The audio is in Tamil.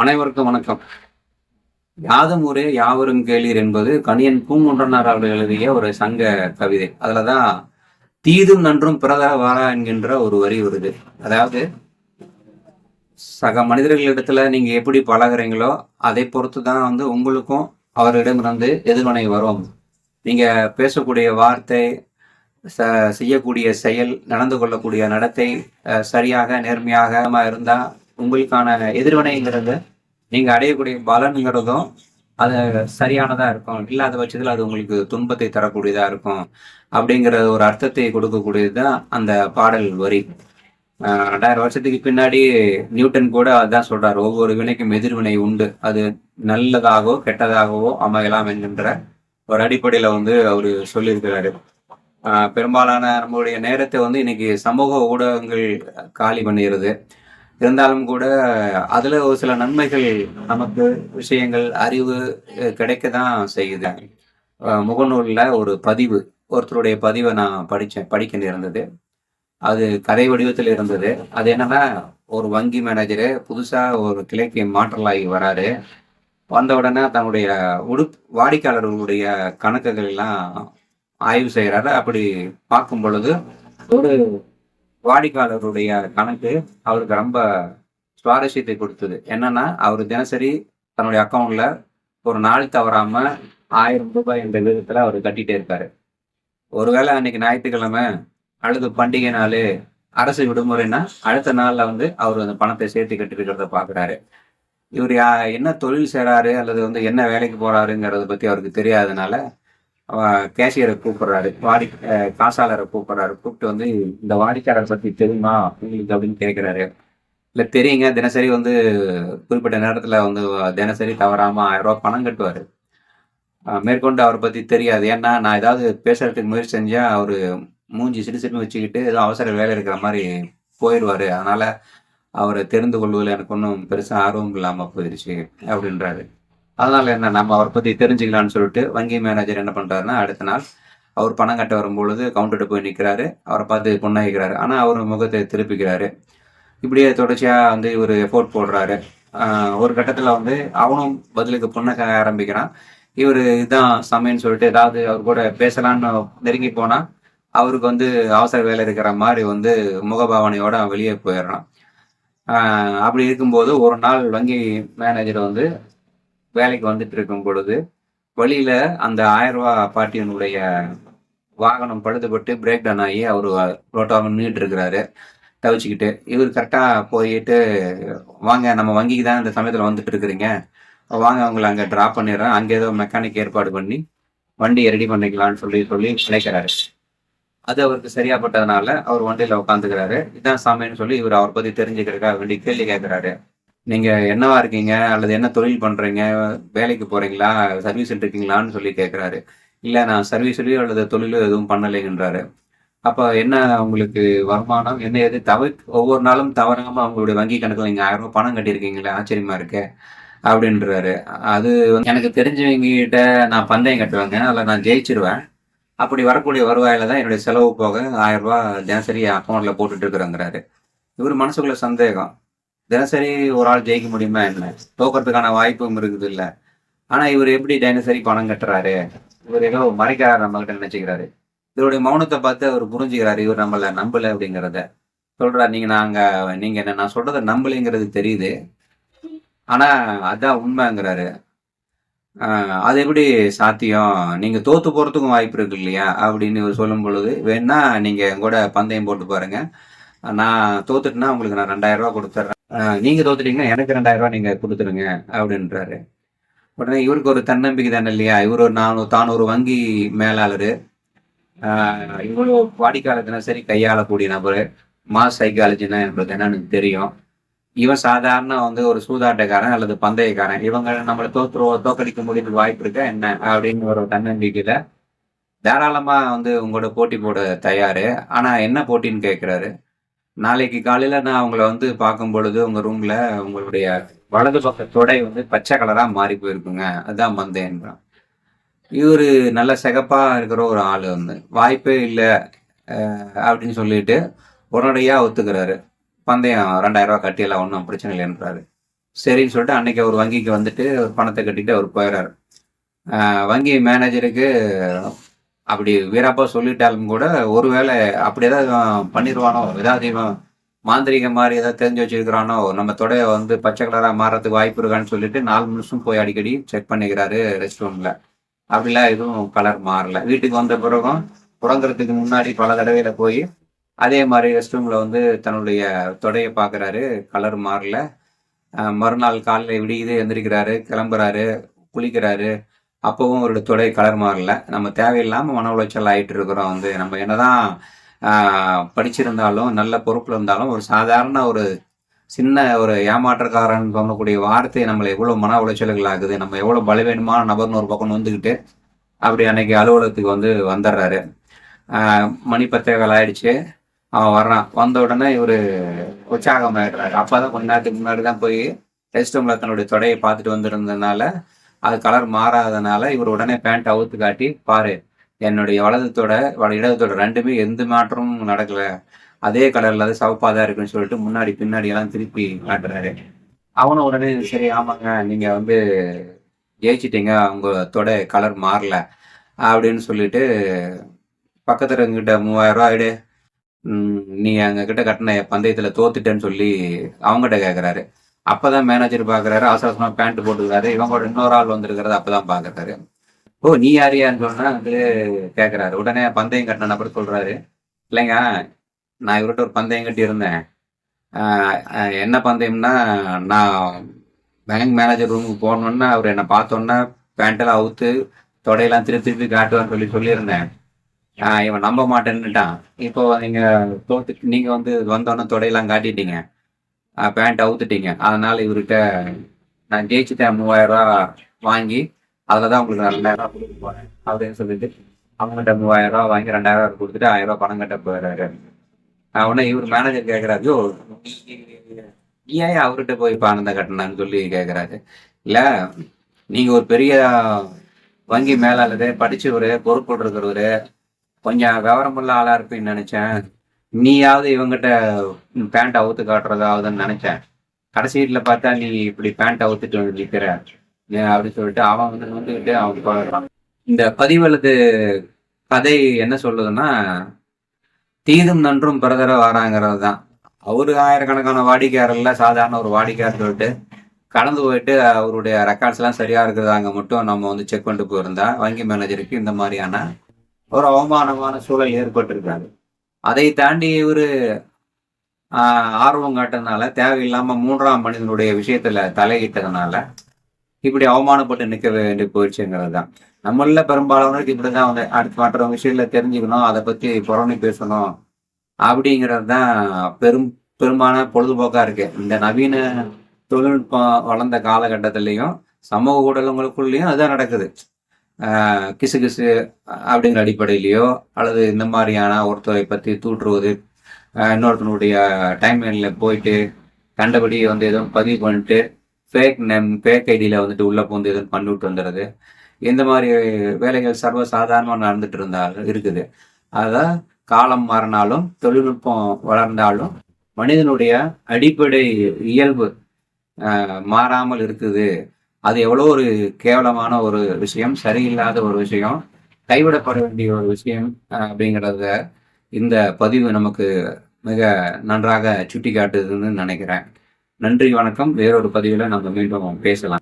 அனைவருக்கும் வணக்கம். யாதும் ஊரே யாவரும் கேளீர் என்பது கணியன் பூங்குன்றனார் அவர்கள் எழுதிய ஒரு சங்க கவிதை. அதுலதான் தீதும் நன்றும் பிறதர வாரா என்கின்ற ஒரு வரி வருது. அதாவது சக மனிதர்களிடத்துல நீங்க எப்படி பழகுறீங்களோ அதை பொறுத்து தான் வந்து உங்களுக்கும் அவர்களிடமிருந்து எதிர்வினை வரும். நீங்க பேசக்கூடிய வார்த்தை ச செய்யக்கூடிய செயல் நடந்து கொள்ளக்கூடிய நடத்தை சரியாக நேர்மையாக இருந்தா உங்களுக்கான எதிர்வினைங்கிறது நீங்க அடையக்கூடிய பலன்கிறதும் அது சரியானதா இருக்கும். இல்லாத பட்சத்தில் அது உங்களுக்கு துன்பத்தை தரக்கூடியதா இருக்கும். அப்படிங்கிற ஒரு அர்த்தத்தை கொடுக்கக்கூடியது தான் அந்த பாடல் வரி. ரெண்டாயிரம் வருஷத்துக்கு பின்னாடி நியூட்டன் கூட அதான் சொல்றாரு. ஒவ்வொரு வினைக்கும் எதிர்வினை உண்டு. அது நல்லதாகவோ கெட்டதாகவோ அமையலாம் என்கின்ற ஒரு அடிப்படையில வந்து அவரு சொல்லியிருக்கிறாரு. பெரும்பாலான நம்மளுடைய நேரத்தை வந்து இன்னைக்கு சமூக ஊடகங்கள் காலி பண்ணிடுது. இருந்தாலும் கூட அதுல ஒரு சில நன்மைகள் நமக்கு விஷயங்கள் அறிவு கிடைக்க தான் செய்யுது. முகநூலில் ஒரு பதிவு ஒருத்தருடைய பதிவை நான் படித்தேன் படிக்க நேர்ந்தது. அது கதை வடிவத்தில் இருந்தது. அது என்னன்னா ஒரு வங்கி மேனேஜரு புதுசாக ஒரு கிளைக்கு மாற்றலாகி வராரு. வந்த உடனே தன்னுடைய உடுப் வாடிக்கையாளர்களுடைய கணக்குகள் எல்லாம் ஆய்வு செய்கிறாரு அப்படி பார்க்கும் பொழுது ஒரு வாடிக்கையாளருடைய கணக்கு அவருக்கு ரொம்ப சுவாரஸ்யத்தை கொடுத்தது. என்னன்னா அவர் தினசரி தன்னுடைய அக்கௌண்ட்ல ஒரு நாள் தவறாம ஆயிரம் ரூபாய் என்ற விதத்துல அவர் கட்டிட்டே இருக்காரு. ஒருவேளை அன்னைக்கு ஞாயிற்றுக்கிழமை அல்லது பண்டிகை நாள் அரசு விடுமுறைன்னா அடுத்த நாள்ல வந்து அவர் அந்த பணத்தை சேர்த்து கட்டிருக்கிறத பாக்குறாரு. இவர் யா என்ன தொழில் செய்றாரு அல்லது வந்து என்ன வேலைக்கு போறாருங்கிறத பத்தி அவருக்கு தெரியாதனால கேஷியரை கூப்பிடுறாரு. வாடி காசாளரை கூப்பிடுறாரு. கூப்பிட்டு வந்து இந்த வாடிக்கையாளர் பத்தி தெரியுமா? உங்களுக்கு அப்படின்னு கேட்கிறாரு. இல்ல தெரியுங்க. தினசரி வந்து குறிப்பிட்ட நேரத்துல வந்து தினசரி தவறாம ஆயிரம் ரூபாய் பணம் கட்டுவாரு. மேற்கொண்டு அவரை பத்தி தெரியாது. ஏன்னா நான் ஏதாவது பேசுறதுக்கு முயற்சி செஞ்சா அவரு மூஞ்சி சிறு சிடுன்னு வச்சுக்கிட்டு ஏதோ அவசர வேலை இருக்கிற மாதிரி போயிடுவாரு அதனால அவரை தெரிந்து கொள்வதில் எனக்கு ஒன்றும் பெருசாக ஆர்வம் இல்லாமல் போயிடுச்சு அப்படின்றாரு. அதனால என்ன நம்ம அவரை பத்தி தெரிஞ்சுக்கலாம்னு சொல்லிட்டு வங்கி மேனேஜர் என்ன பண்றாருன்னா அடுத்த நாள் அவர் பணம் கட்ட வரும்பொழுது கவுண்டர்கிட்ட போய் நிற்கிறாரு அவரை பார்த்து புண்ணாகிக்கிறாரு ஆனால் அவர் முகத்தை திருப்பிக்கிறாரு. இப்படியே தொடர்ச்சியாக வந்து இவர் எஃபோர்ட் போடுறாரு. ஒரு கட்டத்தில் வந்து அவனும் பதிலுக்கு புண்ணக்க ஆரம்பிக்கிறான். இவர் இதுதான் சமையன்னு சொல்லிட்டு ஏதாவது அவர் கூட பேசலான்னு நெருங்கி போனால் அவருக்கு வந்து அவசர வேலை இருக்கிற மாதிரி வந்து முகபாவனையோட வெளியே போயிடுறான். அப்படி இருக்கும்போது ஒரு நாள் வங்கி மேனேஜர் வந்து வேலைக்கு வந்துட்டு இருக்கும் பொழுது வழியில அந்த ஆயிரம் ரூபாய் பாட்டியனுடைய வாகனம் பழுதுபட்டு பிரேக் டவுன் ஆகி அவர் ரோட்டாக நின்றுட்டு இருக்கிறாரு தவிச்சுக்கிட்டு இவர் கரெக்டாக போயிட்டு வாங்க நம்ம வங்கிக்கு தான் இந்த சமயத்தில் வந்துட்டு இருக்கிறீங்க வாங்க அவங்கள அங்கே ட்ராப் பண்ணிடுறேன். அங்கே ஏதோ மெக்கானிக் ஏற்பாடு பண்ணி வண்டியை ரெடி பண்ணிக்கலாம்னு சொல்லி சொல்லி நினைக்கிறாரு அது அவருக்கு சரியாப்பட்டதுனால அவர் வண்டியில் உட்காந்துக்கிறாரு. இதான் சாமின்னு சொல்லி இவர் அவரை பற்றி தெரிஞ்சுக்கிறதுக்காக வேண்டி கேள்வி கேட்குறாரு நீங்க என்னவா இருக்கீங்க? அல்லது என்ன தொழில் பண்றீங்க? வேலைக்கு போறீங்களா? சர்வீஸ் இருக்கீங்களான்னு சொல்லி கேட்கிறாரு இல்ல நான் சர்வீஸ்லயோ அல்லது தொழிலோ எதுவும் பண்ணலைங்கிறாரு அப்ப என்ன உங்களுக்கு வருமானம்? என்ன எது தவிர ஒவ்வொரு நாளும் தவறாம அவங்களுடைய வங்கி கணக்குல நீங்க ஆயிரம் ரூபாய் பணம் கட்டியிருக்கீங்களே ஆச்சரியமா இருக்கு அப்படின்றாரு. அது எனக்கு தெரிஞ்சவங்க கிட்ட நான் பந்தயம் கட்டுவேங்க. அதில் நான் ஜெயிச்சிருவேன். அப்படி வரக்கூடிய வருவாயில தான் என்னுடைய செலவு போக ஆயிரம் ரூபாய் தினசரி அக்கௌண்ட்ல போட்டுட்டு இருக்கிறேங்கிறாரு. இவர் மனசுக்குள்ள சந்தேகம். தினசரி ஒரு ஆள் ஜெயிக்க முடியுமா என்ன? தோக்கிறதுக்கான வாய்ப்பும் இருக்குது இல்ல ஆனா இவர் எப்படி தினசரி பணம் கட்டுறாரு? இவர் ஏதோ மறைக்கிறாரு நம்ம கிட்ட நினைச்சுக்கிறாரு. இவருடைய மௌனத்தை பார்த்து அவர் புரிஞ்சுக்கிறாரு இவர் நம்மள நம்பல அப்படிங்கிறத. சொல்றாரு நீங்க நாங்க நீங்க என்ன நான் சொல்றதை நம்பலைங்கிறது தெரியுது. ஆனா அதான் உண்மைங்கிறாரு. அது எப்படி சாத்தியம்? நீங்க தோத்து போறதுக்கும் வாய்ப்பு இருக்கு இல்லையா? அப்படின்னு இவர் சொல்லும் பொழுது வேணா நீங்க கூட பந்தயம் போட்டு பாருங்க. நான் தோத்துட்டுனா உங்களுக்கு நான் ரெண்டாயிரம் ரூபா கொடுத்துட்றேன். நீங்க தோத்துட்டீங்கன்னா எனக்கு ரெண்டாயிரம் ரூபாய் நீங்க கொடுத்துருங்க அப்படின்றாரு. உடனே இவருக்கு ஒரு தன்னம்பிக்கை தானே இல்லையா? இவர் ஒரு நானூறு தான் ஒரு வங்கி மேலாளர். இவ்வளோ வாடிக்கையாளர் தினசரி கையாளக்கூடிய நபர் மாஸ் சைக்காலஜினா என்பது என்னன்னு தெரியும். இவன் சாதாரண வந்து ஒரு சூதாட்டக்காரன் அல்லது பந்தயக்காரன். இவங்க நம்மளை தோத்துருவோ தோக்கடிக்க முடியுது வாய்ப்பு இருக்கா என்ன? அப்படின்னு ஒரு தன்னம்பிக்கையில தாராளமா வந்து உங்களோட போட்டி போட தயாரு. ஆனா என்ன போட்டின்னு கேட்கிறாரு நாளைக்கு காலையில நான் அவங்கள வந்து பார்க்கும் பொழுது உங்க ரூம்ல உங்களுடைய வலது பக்க தொடை வந்து பச்சை கலரா மாறி போயிருக்குங்க. அதுதான் மந்தேன்றான் இவரு நல்ல சிகப்பா இருக்கிற ஒரு ஆள் வந்து. வாய்ப்பே இல்லை அப்படின்னு சொல்லிட்டு உடனடியாக ஒத்துக்கிறாரு. பந்தயம் ரெண்டாயிரம் ரூபாய் கட்டியெல்லாம் ஒன்றும் பிரச்சனை இல்லைன்றாரு சரின்னு சொல்லிட்டு அன்னைக்கு அவர் வங்கிக்கு வந்துட்டு ஒரு பணத்தை கட்டிட்டு அவர் போயிடுறாரு வங்கி மேனேஜருக்கு அப்படி வீராப்பா சொல்லிட்டாலும் கூட ஒருவேளை அப்படி ஏதாவது பண்ணிடுவானோ ஏதாவது இவன் மாந்திரிக மாதிரி ஏதாவது தெரிஞ்சு வச்சிருக்கிறானோ? நம்ம தொடைய வந்து பச்சை கலராக மாறதுக்கு வாய்ப்பு இருக்கான்னு சொல்லிட்டு நாலு நிமிஷம் போய் அடிக்கடி செக் பண்ணிக்கிறாரு ரெஸ்ட் ரூமில் அப்படிலாம் எதுவும் கலர் மாறல. வீட்டுக்கு வந்த பிறகும் உறங்குறதுக்கு முன்னாடி பல தடவையில போய் அதே மாதிரி ரெஸ்ட் ரூமில் வந்து தன்னுடைய தொடையை பார்க்குறாரு. கலர் மாறல. மறுநாள் காலையில் விடியுது எந்திரிக்கிறாரு கிளம்புறாரு குளிக்கிறாரு. அப்போவும் அவருடைய தொடை கலர் மாறல. நம்ம தேவையில்லாமல் மன உளைச்சல் ஆயிட்டு இருக்கிறோம் வந்து. நம்ம என்னதான் படிச்சிருந்தாலும் நல்ல பொறுப்பில் இருந்தாலும் ஒரு சாதாரண ஒரு சின்ன ஒரு ஏமாற்றக்காரன் சொல்லக்கூடிய வார்த்தை நம்மளை எவ்வளோ மன உளைச்சல்கள் ஆகுது நம்ம எவ்வளோ பலவீனமான நபர்னு ஒரு பக்கம் வந்துக்கிட்டு அப்படி அன்னைக்கு அலுவலகத்துக்கு வந்து வந்துடுறாரு. மணி பத்தேகால் ஆயிடுச்சு. அவன் வர்றான். வந்த உடனே இவர் உற்சாகம் ஆயிடுறாரு அப்பதான் கொஞ்ச நேரத்துக்கு முன்னாடி தான் போய் ரெஸ்ட் ரூமில் தன்னுடைய தொடையை பார்த்துட்டு வந்திருந்ததுனால அது கலர் மாறாதனால இவர் உடனே பேண்ட் அவுத்து காட்டி பாரு என்னுடைய வலது தொடை ரெண்டுமே எந்த மாற்றமும் நடக்கல. அதே கலர்ல அது சவப்பா தான் இருக்குன்னு சொல்லிட்டு முன்னாடி பின்னாடி எல்லாம் திருப்பி காட்டுறாரு. அவனும் உடனே சரி ஆமாங்க நீங்க வந்து ஜெயிச்சிட்டீங்க. அவங்க தொடை கலர் மாறல. அப்படின்னு சொல்லிட்டு பக்கத்துல கிட்ட மூவாயிரம் ரூபா ஆயிடு நீ எங்க கிட்ட கட்டின பந்தயத்துல தோத்துட்டேன்னு சொல்லி அவங்ககிட்ட கேக்குறாரு. அப்பதான் மேனேஜர் பாக்குறாரு. அவசரமா பேண்ட் போட்டுக்கிறாரு. இவங்க கூட இன்னொரு ஆள் வந்திருக்கிறது அப்பதான் பாக்குறாரு. ஓ நீ யாரியான்னு சொன்னா வந்து கேக்குறாரு. உடனே பந்தயம் கட்டின நபர் சொல்றாரு. இல்லைங்க நான் இவர்கிட்ட ஒரு பந்தயம் கட்டி இருந்தேன் என்ன பந்தயம்னா நான் பேங்க் மேனேஜர் ரூமுக்கு போனோன்னா அவர் என்னை பார்த்தோன்னா பேண்டெல்லாம் அவுத்து தொடையெல்லாம் திருப்பி திருப்பி காட்டுவான்னு சொல்லி சொல்லியிருந்தேன். இவன் நம்ப மாட்டேன்னுட்டான். இப்போ நீங்க தோத்து நீங்க வந்து வந்தோன்னே தொடையெல்லாம் காட்டிட்டீங்க. பேண்ட் அவுத்துட்டீங்க. அதனால இவர்கிட்ட நான் ஜெயிச்சுட்டேன் மூவாயிரம் ரூபா வாங்கி அதில் தான் உங்களுக்கு ரெண்டாயிரம் ரூபா கொடுக்க போறேன் அப்படின்னு சொல்லிட்டு அவங்ககிட்ட மூவாயிரம் ரூபா வாங்கி ரெண்டாயிரம் ரூபா கொடுத்துட்டு ஆயிரம் ரூபா பணம் கட்ட போயிடுறாரு உடனே இவர் மேனேஜர் கேட்குறாரு நீ ஏன் அவர்கிட்ட போய் பணத்தை கட்டினான்னு சொல்லி கேட்குறாரு இல்லை நீங்கள் ஒரு பெரிய வங்கி மேலாளர் படிச்சவர் பொறுப்பு இருக்கிறவரு கொஞ்சம் விவரமுள்ள ஆளாக இருப்பீங்கன்னு நினச்சேன். நீயாவது இவங்கிட்ட பேண்ட் அவுத்து காட்டுறதாவதுன்னு நினைச்சேன். கடைசியில் பார்த்தா நீ இப்படி பேண்ட் அவுத்துட்டு வந்து நிற்கிற அப்படின்னு சொல்லிட்டு அவன் வந்து வந்துக்கிட்டு அவன் போடுறான். இந்த பதிவலது கதை என்ன சொல்லுதுன்னா தீதும் நன்றும் பிறதர வராங்கிறது தான். அவரு ஆயிரக்கணக்கான வாடிக்கையாளர்ல சாதாரண ஒரு வாடிக்கையார் சொல்லிட்டு கடந்து போயிட்டு அவருடைய ரெக்கார்ட்ஸ் எல்லாம் சரியா இருக்கிறதாங்க மட்டும் நம்ம வந்து செக் பண்ணிட்டு போயிருந்தா வங்கி மேனேஜருக்கு இந்த மாதிரியான ஒரு அவமானமான சூழல் ஏற்பட்டிருக்காரு அதை தாண்டி இவர் ஆஹ், ஆர்வம் காட்டுறதுனால தேவையில்லாம மூன்றாம் மனிதனுடைய விஷயத்துல தலையிட்டதுனால இப்படி அவமானப்பட்டு நிற்க வேண்டி போயிடுச்சுங்கிறது தான் நம்மள பெரும்பாலானவருக்கு இப்படிதான் வந்து அடுத்து மற்ற விஷயத்துல தெரிஞ்சுக்கணும் அதை பத்தி புறணி பேசணும் அப்படிங்கிறது தான் பெரும் பெரும்பான பொழுதுபோக்கா இருக்கு. இந்த நவீன தொழில்நுட்பம் வளர்ந்த காலகட்டத்திலையும் சமூக ஊடகங்களுக்குள்ளேயும் அதுதான் நடக்குது. கிசு கிசு அப்படிங்கிற அடிப்படையிலையோ அல்லது இந்த மாதிரியான ஒருத்தரை பற்றி தூற்றுவது இன்னொருத்தனுடைய டைம் லைனில் போயிட்டு கண்டபடி வந்து எதுவும் பதிவு பண்ணிட்டு ஃபேக் நேம் ஃபேக் ஐடியில் வந்துட்டு உள்ளே போந்து எதுவும் பண்ணிவிட்டு வந்துடுறது இந்த மாதிரி வேலைகள் சர்வ சாதாரணமாக நடந்துட்டு இருந்தாலும் இருக்குது. அதான் காலம் மாறினாலும் தொழில்நுட்பம் வளர்ந்தாலும் மனிதனுடைய அடிப்படை இயல்பு மாறாமல் இருக்குது. அது எவ்வளோ ஒரு கேவலமான ஒரு விஷயம் சரியில்லாத ஒரு விஷயம் கைவிடப்பட வேண்டிய ஒரு விஷயம் அப்படிங்கிறத இந்த பதிவு நமக்கு மிக நன்றாக சுட்டி காட்டுதுன்னு நினைக்கிறேன். நன்றி வணக்கம். வேறொரு பதிவில் நம்ம மீண்டும் பேசலாம்.